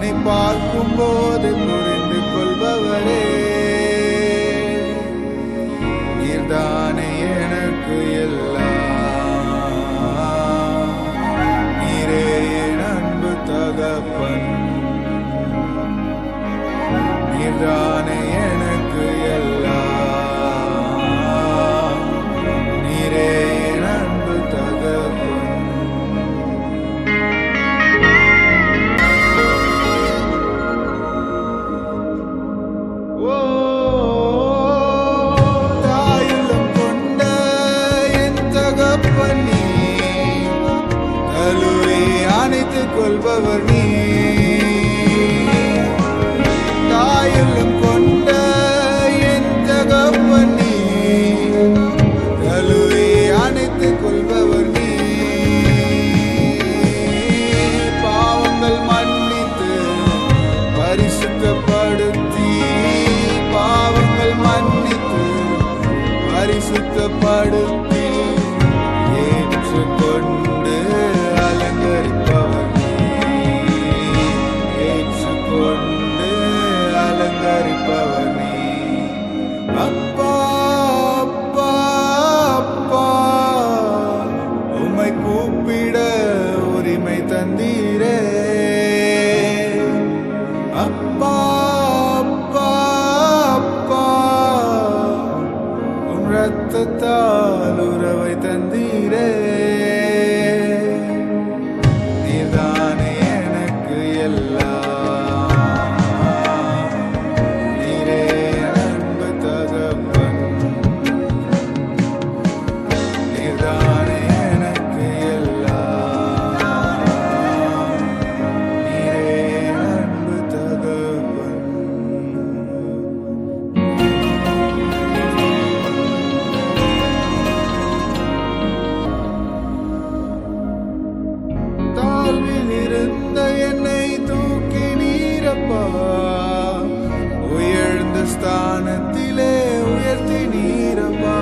என்னை பார்க்கும் போது புரிந்து கொள்பவரே. நீர்தானே எனக்கு எல்லாம். நீரே அன்பு தகப்பன். நீர்தானே ஆள்பவர் நீ. రక్త తాలురవైతంది ஸ்தானத்திலே உயர்த்தி நீரப்பா